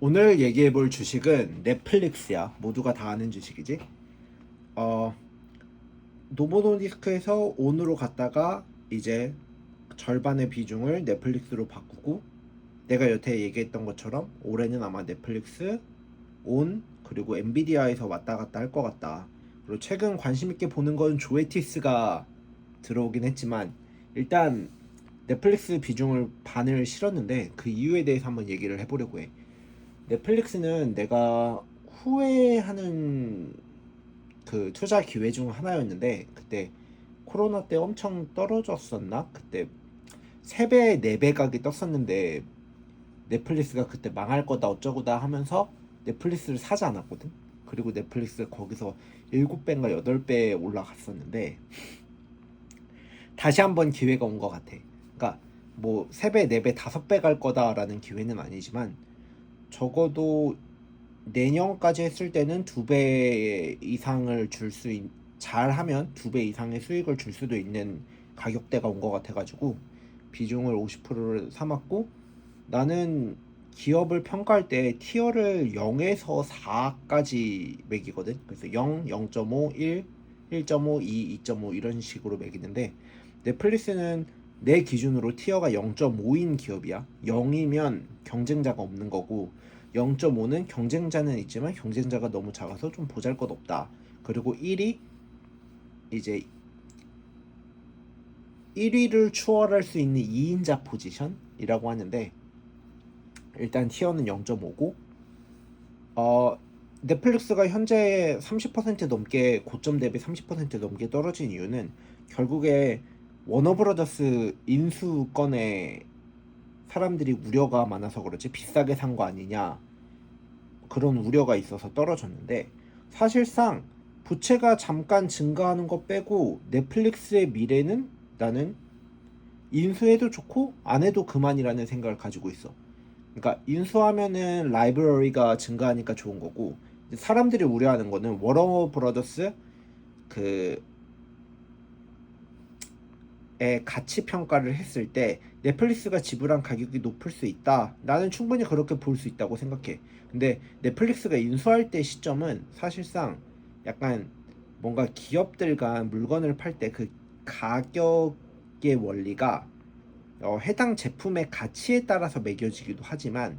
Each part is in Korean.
오늘 얘기해 볼 주식은 넷플릭스야. 모두가 다 아는 주식이지. 어, 노보노디스크에서 온으로 갔다가 이제 절반의 비중을 넷플릭스로 바꾸고 내가 여태 얘기했던 것처럼 올해는 아마 넷플릭스, 온 그리고 엔비디아에서 왔다 갔다 할 것 같다. 그리고 최근 관심 있게 보는 건 조에티스가 들어오긴 했지만 일단 넷플릭스 비중을 반을 실었는데 그 이유에 대해서 한번 얘기를 해보려고 해. 넷플릭스는 내가 후회하는 그 투자 기회 중 하나였는데 그때 코로나 때 엄청 떨어졌었나? 그때 3배, 4배 각이 떴었는데 넷플릭스가 그때 망할 거다 어쩌고다 하면서 넷플릭스를 사지 않았거든. 그리고 넷플릭스 거기서 7배인가 8배 올라갔었는데 다시 한번 기회가 온 것 같아. 그러니까 뭐 3배, 4배, 5배 갈 거다라는 기회는 아니지만 적어도 내년까지 했을 때는 두 배 이상을 줄수 있, 잘하면 두 배 이상의 수익을 줄 수도 있는 가격대가 온 것 같아가지고 비중을 50%를 삼았고 나는 기업을 평가할 때 티어를 0에서 4까지 매기거든. 그래서 0, 0.5, 1, 1.5, 2, 2.5 이런 식으로 매기는데 넷플릭스는 내 기준으로 티어가 0.5인 기업이야. 0이면 경쟁자가 없는 거고 0.5는 경쟁자는 있지만 경쟁자가 너무 작아서 좀 보잘것없다. 그리고 1이 이제 1위를 추월할 수 있는 2인자 포지션이라고 하는데 일단 티어는 0.5고 어 넷플릭스가 현재 30% 넘게 고점 대비 30% 넘게 떨어진 이유는 결국에 워너브라더스 인수 건에 사람들이 우려가 많아서 그렇지 비싸게 산 거 아니냐 그런 우려가 있어서 떨어졌는데 사실상 부채가 잠깐 증가하는 거 빼고 넷플릭스의 미래는 나는 인수해도 좋고 안 해도 그만이라는 생각을 가지고 있어. 그러니까 인수하면은 라이브러리가 증가하니까 좋은 거고 사람들이 우려하는 거는 워너 브라더스 그 의 가치 평가를 했을 때 넷플릭스가 지불한 가격이 높을 수 있다. 나는 충분히 그렇게 볼 수 있다고 생각해. 근데 넷플릭스가 인수할 때 시점은 사실상 약간 뭔가 기업들과 물건을 팔 때 그 가격의 원리가 어, 해당 제품의 가치에 따라서 매겨지기도 하지만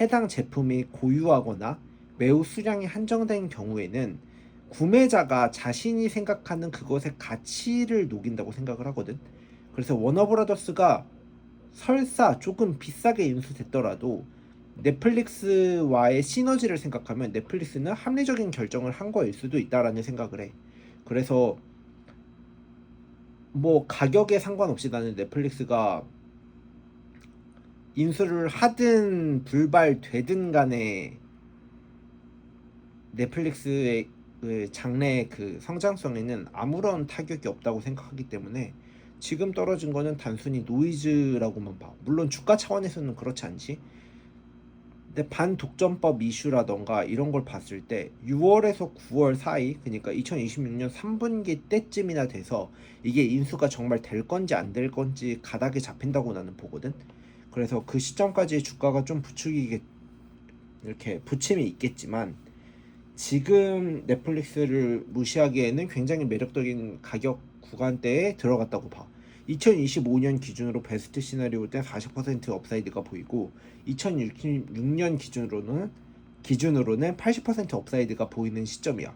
해당 제품이 고유하거나 매우 수량이 한정된 경우에는 구매자가 자신이 생각하는 그것의 가치를 녹인다고 생각을 하거든. 그래서 워너브라더스가 설사 조금 비싸게 인수됐더라도 넷플릭스와의 시너지를 생각하면 넷플릭스는 합리적인 결정을 한 거일 수도 있다라는 생각을 해. 그래서 뭐 가격에 상관없이 나는 넷플릭스가 인수를 하든 불발되든 간에 넷플릭스의 그 장래 그 성장성에는 아무런 타격이 없다고 생각하기 때문에 지금 떨어진 거는 단순히 노이즈라고만 봐. 물론 주가 차원에서는 그렇지 않지. 근데 반독점법 이슈라던가 이런 걸 봤을 때 6월에서 9월 사이 그러니까 2026년 3분기 때쯤이나 돼서 이게 인수가 정말 될 건지 안 될 건지 가닥이 잡힌다고 나는 보거든. 그래서 그 시점까지 주가가 좀 부추기게 이렇게 부침이 있겠지만 지금 넷플릭스를 무시하기에는 굉장히 매력적인 가격 구간대에 들어갔다고 봐. 2025년 기준으로 베스트 시나리오 때 40% 업사이드가 보이고 2026년 기준으로는 기준으로는 80% 업사이드가 보이는 시점이야.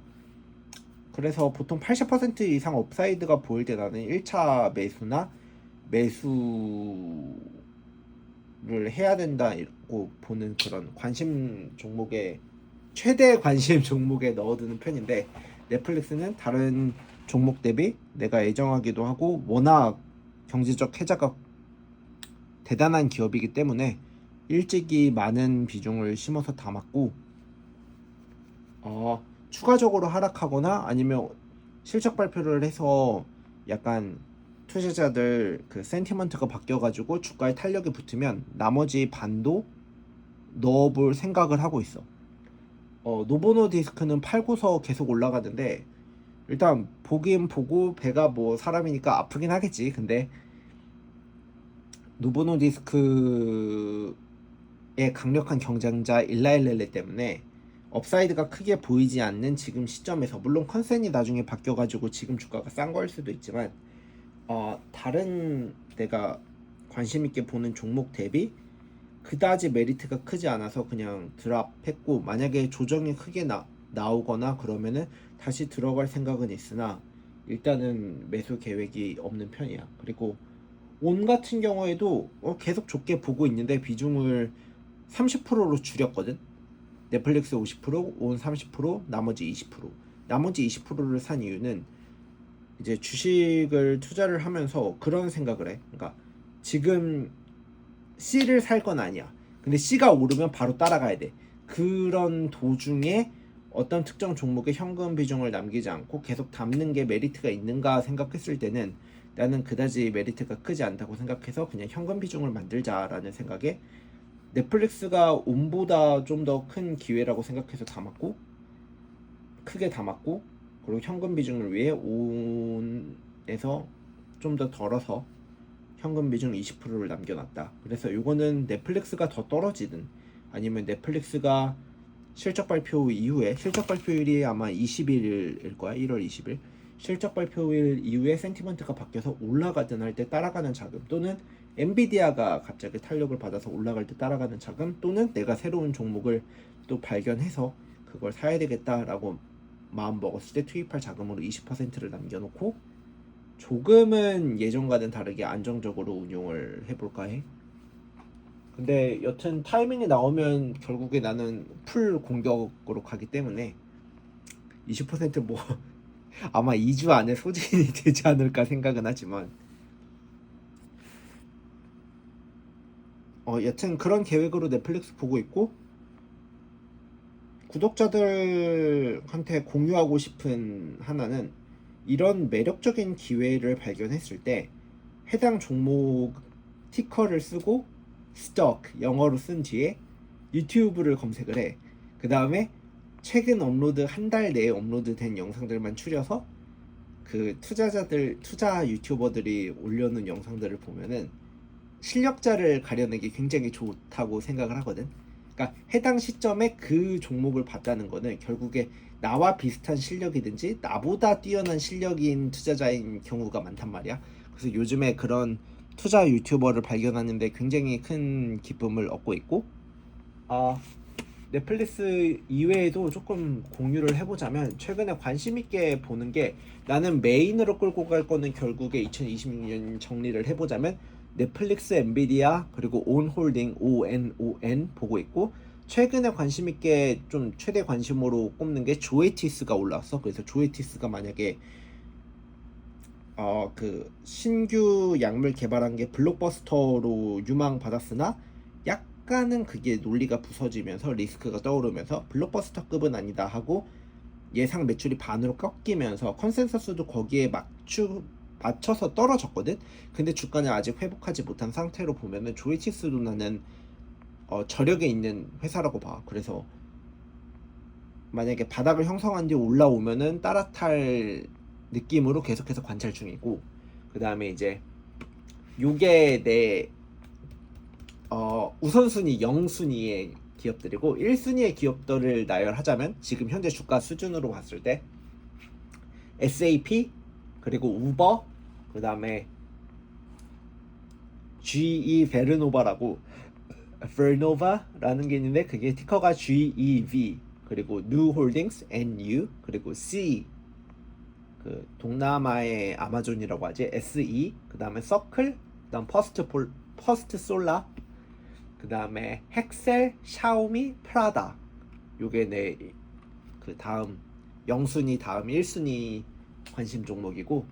그래서 보통 80% 이상 업사이드가 보일 때 나는 1차 매수나 매수를 해야 된다고 보는 그런 관심 종목의 최대 관심 종목에 넣어두는 편인데 넷플릭스는 다른 종목 대비 내가 애정하기도 하고 워낙 경제적 혜자가 대단한 기업이기 때문에 일찍이 많은 비중을 심어서 담았고 어, 추가적으로 하락하거나 아니면 실적 발표를 해서 약간 투자자들 그 센티먼트가 바뀌어가지고 주가에 탄력이 붙으면 나머지 반도 넣어볼 생각을 하고 있어. 어, 노보노 디스크는 팔고서 계속 올라가는데 일단 보긴 보고 배가 뭐 사람이니까 아프긴 하겠지. 근데 노보노 디스크의 강력한 경쟁자 일라일렐레 때문에 업사이드가 크게 보이지 않는 지금 시점에서 물론 컨센이 나중에 바뀌어가지고 지금 주가가 싼 거일 수도 있지만 어, 다른 내가 관심 있게 보는 종목 대비 그다지 메리트가 크지 않아서 그냥 드랍했고 만약에 조정이 크게 나, 나오거나 그러면은 다시 들어갈 생각은 있으나 일단은 매수 계획이 없는 편이야. 그리고 온 같은 경우에도 어, 계속 좋게 보고 있는데 비중을 30%로 줄였거든. 넷플릭스 50%, 온 30%, 나머지 20%. 나머지 20%를 산 이유는 이제 주식을 투자를 하면서 그런 생각을 해. 그러니까 지금 C를 살 건 아니야. 근데 C가 오르면 바로 따라가야 돼. 그런 도중에 어떤 특정 종목의 현금 비중을 남기지 않고 계속 담는 게 메리트가 있는가 생각했을 때는 나는 그다지 메리트가 크지 않다고 생각해서 그냥 현금 비중을 만들자라는 생각에 넷플릭스가 온보다 좀 더 큰 기회라고 생각해서 담았고 크게 담았고 그리고 현금 비중을 위해 온에서 좀 더 덜어서 현금 비중 20%를 남겨놨다. 그래서 요거는 넷플릭스가 더 떨어지든 아니면 넷플릭스가 실적 발표 이후에 실적 발표일이 아마 20일일 거야. 1월 20일. 실적 발표일 이후에 센티먼트가 바뀌어서 올라가든 할 때 따라가는 자금 또는 엔비디아가 갑자기 탄력을 받아서 올라갈 때 따라가는 자금 또는 내가 새로운 종목을 또 발견해서 그걸 사야 되겠다라고 마음 먹었을 때 투입할 자금으로 20%를 남겨놓고 조금은 예전과는 다르게 안정적으로 운용을 해볼까 해. 근데 여튼 타이밍이 나오면 결국에 나는 풀 공격으로 가기 때문에 20%뭐 아마 2주 안에 소진이 되지 않을까 생각은 하지만 어 여튼 그런 계획으로 넷플릭스 보고 있고 구독자들한테 공유하고 싶은 하나는 이런 매력적인 기회를 발견했을 때 해당 종목 티커를 쓰고 스톡 영어로 쓴 뒤에 유튜브를 검색을 해. 그 다음에 최근 업로드 한 달 내에 업로드된 영상들만 추려서 그 투자자들 투자 유튜버들이 올려놓은 영상들을 보면은 실력자를 가려내기 굉장히 좋다고 생각을 하거든. 그러니까 해당 시점에 그 종목을 봤다는 거는 결국에 나와 비슷한 실력이든지 나보다 뛰어난 실력인 투자자인 경우가 많단 말이야. 그래서 요즘에 그런 투자 유튜버를 발견하는데 굉장히 큰 기쁨을 얻고 있고 아 넷플릭스 이외에도 조금 공유를 해보자면 최근에 관심 있게 보는 게 나는 메인으로 끌고 갈 거는 결국에 2026년 정리를 해보자면 넷플릭스, 엔비디아 그리고 온홀딩 ONON 보고 있고 최근에 관심 있게 좀 최대 관심으로 꼽는 게 조에티스가 올라왔어. 그래서 조에티스가 만약에 어 그 신규 약물 개발한 게 블록버스터로 유망 받았으나 약간은 그게 논리가 부서지면서 리스크가 떠오르면서 블록버스터급은 아니다 하고 예상 매출이 반으로 꺾이면서 컨센서스도 거기에 맞추 맞춰서 떨어졌거든. 근데 주가는 아직 회복하지 못한 상태로 보면은 조이치스도 나는 어, 저력에 있는 회사라고 봐. 그래서 만약에 바닥을 형성한 뒤 올라오면은 따라탈 느낌으로 계속해서 관찰 중이고 그 다음에 이제 요게 내 어, 우선순위 0순위의 기업들이고 1순위의 기업들을 나열하자면 지금 현재 주가 수준으로 봤을 때 SAP 그리고 우버 그 다음에 GE 베르노바라고 베르노바라는 게 있는데 그게 티커가 GEV 그리고 New Holdings NU 그리고 C. 그 동남아의 아마존이라고 하지 SE 그 다음에 서클 그 다음 퍼스트 폴 퍼스트 솔라 그 다음에 헥셀 샤오미 프라다. 요게 내 그 다음 0순위 다음 1순위 관심 종목이고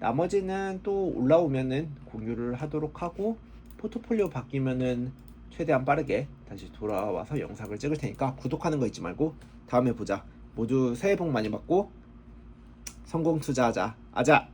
나머지는 또 올라오면은 공유를 하도록 하고 포트폴리오 바뀌면은 최대한 빠르게 다시 돌아와서 영상을 찍을 테니까 구독하는 거 잊지 말고 다음에 보자. 모두 새해 복 많이 받고 성공 투자하자. 아자.